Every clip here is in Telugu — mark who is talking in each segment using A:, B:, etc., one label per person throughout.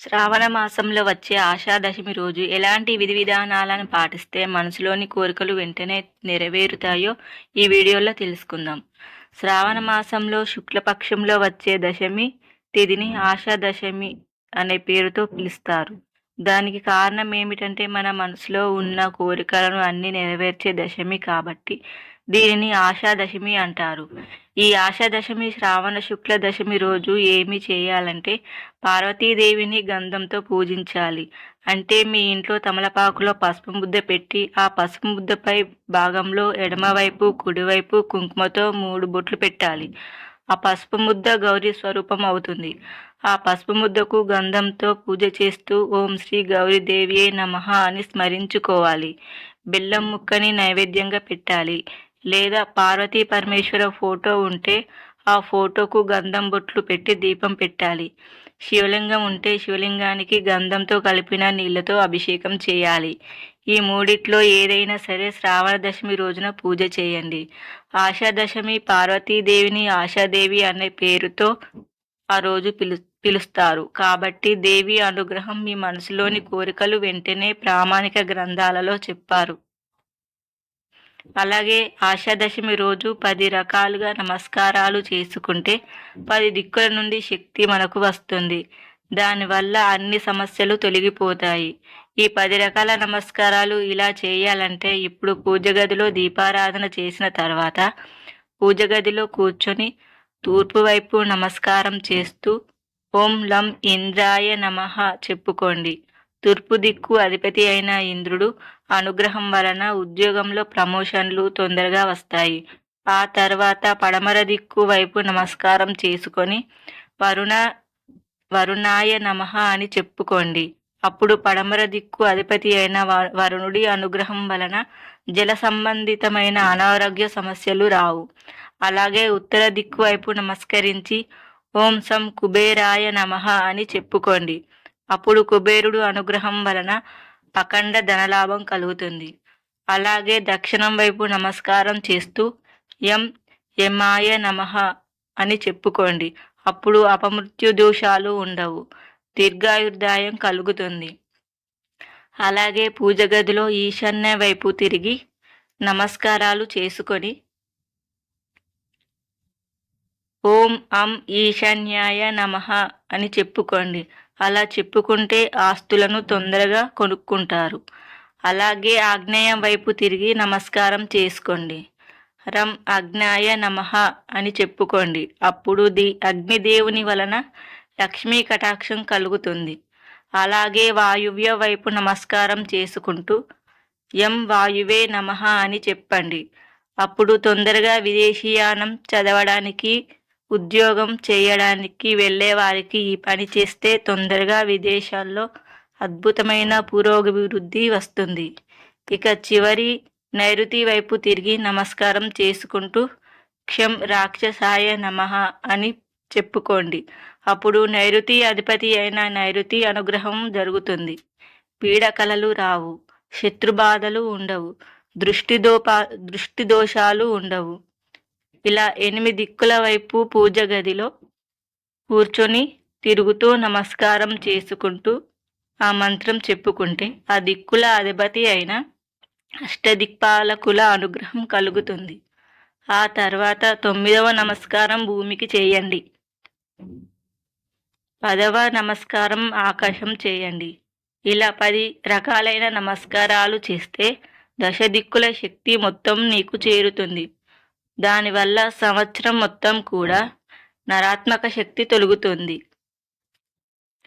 A: శ్రావణ మాసంలో వచ్చే ఆషాదశమి రోజు ఎలాంటి విధి విధానాలను పాటిస్తే మనసులోని కోరికలు వెంటనే నెరవేరుతాయో ఈ వీడియోలో తెలుసుకుందాం. శ్రావణ మాసంలో శుక్లపక్షంలో వచ్చే దశమి తిథిని ఆషాదశమి అనే పేరుతో పిలుస్తారు. దానికి కారణం ఏమిటంటే మన మనసులో ఉన్న కోరికలను అన్ని నెరవేర్చే దశమి కాబట్టి దీనిని ఆషాదశమి అంటారు. ఈ ఆషాదశమి శ్రావణ శుక్ల దశమి రోజు ఏమి చేయాలంటే పార్వతీదేవిని గంధంతో పూజించాలి. అంటే మీ ఇంట్లో తమలపాకులో పసుపు ముద్ద పెట్టి ఆ పసుపు ముద్దపై భాగంలో ఎడమవైపు కుడివైపు కుంకుమతో మూడు బొట్లు పెట్టాలి. ఆ పసుపు ముద్ద గౌరీ స్వరూపం అవుతుంది. ఆ పసుపు ముద్దకు గంధంతో పూజ చేస్తూ ఓం శ్రీ గౌరీదేవియే నమ అని స్మరించుకోవాలి. బెల్లం ముక్కని నైవేద్యంగా పెట్టాలి. లేదా పార్వతీ పరమేశ్వర ఫోటో ఉంటే ఆ ఫోటోకు గంధం బొట్లు పెట్టి దీపం పెట్టాలి. శివలింగం ఉంటే శివలింగానికి గంధంతో కలిపిన నీళ్ళతో అభిషేకం చేయాలి. ఈ మూడిట్లో ఏదైనా సరే శ్రావణ దశమి రోజున పూజ చేయండి. ఆషాదశమి పార్వతీదేవిని ఆశాదేవి అనే పేరుతో ఆ రోజు పిలు పిలుస్తారు. కాబట్టి దేవి అనుగ్రహం మీ మనసులోని కోరికలు వెంటనే ప్రామాణిక గ్రంథాలలో చెప్పారు. అలాగే ఆషాదశమి రోజు పది రకాలుగా నమస్కారాలు చేసుకుంటే పది దిక్కుల నుండి శక్తి మనకు వస్తుంది. దానివల్ల అన్ని సమస్యలు తొలగిపోతాయి. ఈ పది రకాల నమస్కారాలు ఇలా చేయాలంటే ఇప్పుడు పూజ గదిలో దీపారాధన చేసిన తర్వాత పూజ గదిలో కూర్చొని తూర్పు వైపు నమస్కారం చేస్తూ ఓం లం ఇంద్రాయ నమః చెప్పుకోండి. తూర్పు దిక్కు అధిపతి అయిన ఇంద్రుడు అనుగ్రహం వలన ఉద్యోగంలో ప్రమోషన్లు తొందరగా వస్తాయి. ఆ తర్వాత పడమర దిక్కు వైపు నమస్కారం చేసుకొని వరుణ వరుణాయ నమః అని చెప్పుకోండి. అప్పుడు పడమర దిక్కు అధిపతి అయిన వ- వరుణుడి అనుగ్రహం వలన జల సంబంధితమైన అనారోగ్య సమస్యలు రావు. అలాగే ఉత్తర దిక్కు వైపు నమస్కరించి ఓం సం కుబేరాయ నమః అని చెప్పుకోండి. అప్పుడు కుబేరుడు అనుగ్రహం వలన అఖండ ధనలాభం కలుగుతుంది. అలాగే దక్షిణం వైపు నమస్కారం చేస్తూ ఎం ఎమాయ నమః అని చెప్పుకోండి. అప్పుడు అపమృత్యు దోషాలు ఉండవు. దీర్ఘాయుర్దాయం కలుగుతుంది. అలాగే పూజ గదిలో ఈశాన్య వైపు తిరిగి నమస్కారాలు చేసుకొని ఓం అం ఈశాన్యాయ నమః అని చెప్పుకోండి. అలా చెప్పుకుంటే ఆస్తులను తొందరగా కొనుక్కుంటారు. అలాగే ఆగ్నేయ వైపు తిరిగి నమస్కారం చేసుకోండి. రం అగ్నాయ నమః అని చెప్పుకోండి. అప్పుడు ది అగ్నిదేవుని వలన లక్ష్మీ కటాక్షం కలుగుతుంది. అలాగే వాయువ్య వైపు నమస్కారం చేసుకుంటూ యం వాయువే నమః అని చెప్పండి. అప్పుడు తొందరగా విదేశీయానం చదవడానికి ఉద్యోగం చేయడానికి వెళ్ళే వారికి ఈ పని చేస్తే తొందరగా విదేశాల్లో అద్భుతమైన పురోభివృద్ధి వస్తుంది. ఇక చివరి నైరుతి వైపు తిరిగి నమస్కారం చేసుకుంటూ క్షం రాక్షసాయ నమః అని చెప్పుకోండి. అప్పుడు నైరుతి అధిపతి అయిన నైరుతి అనుగ్రహం జరుగుతుంది. పీడకలలు రావు శత్రుబాధలు ఉండవు దృష్టి దోపా దృష్టి దోషాలు ఉండవు. ఇలా ఎనిమిది దిక్కుల వైపు పూజ గదిలో కూర్చొని తిరుగుతూ నమస్కారం చేసుకుంటూ ఆ మంత్రం చెప్పుకుంటే ఆ దిక్కుల అధిపతి అయిన అష్టదిక్పాలకుల అనుగ్రహం కలుగుతుంది. ఆ తర్వాత తొమ్మిదవ నమస్కారం భూమికి చేయండి. పదవ నమస్కారం ఆకాశం చేయండి. ఇలా పది రకాలైన నమస్కారాలు చేస్తే దశ దిక్కుల శక్తి మొత్తం నీకు చేరుతుంది. దానివల్ల సంవత్సరం మొత్తం కూడా నరాత్మక శక్తి తొలుగుతుంది.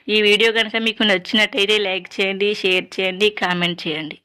A: ఈ వీడియో కనుక మీకు నచ్చినట్టయితే లైక్ చేయండి షేర్ చేయండి కామెంట్ చేయండి.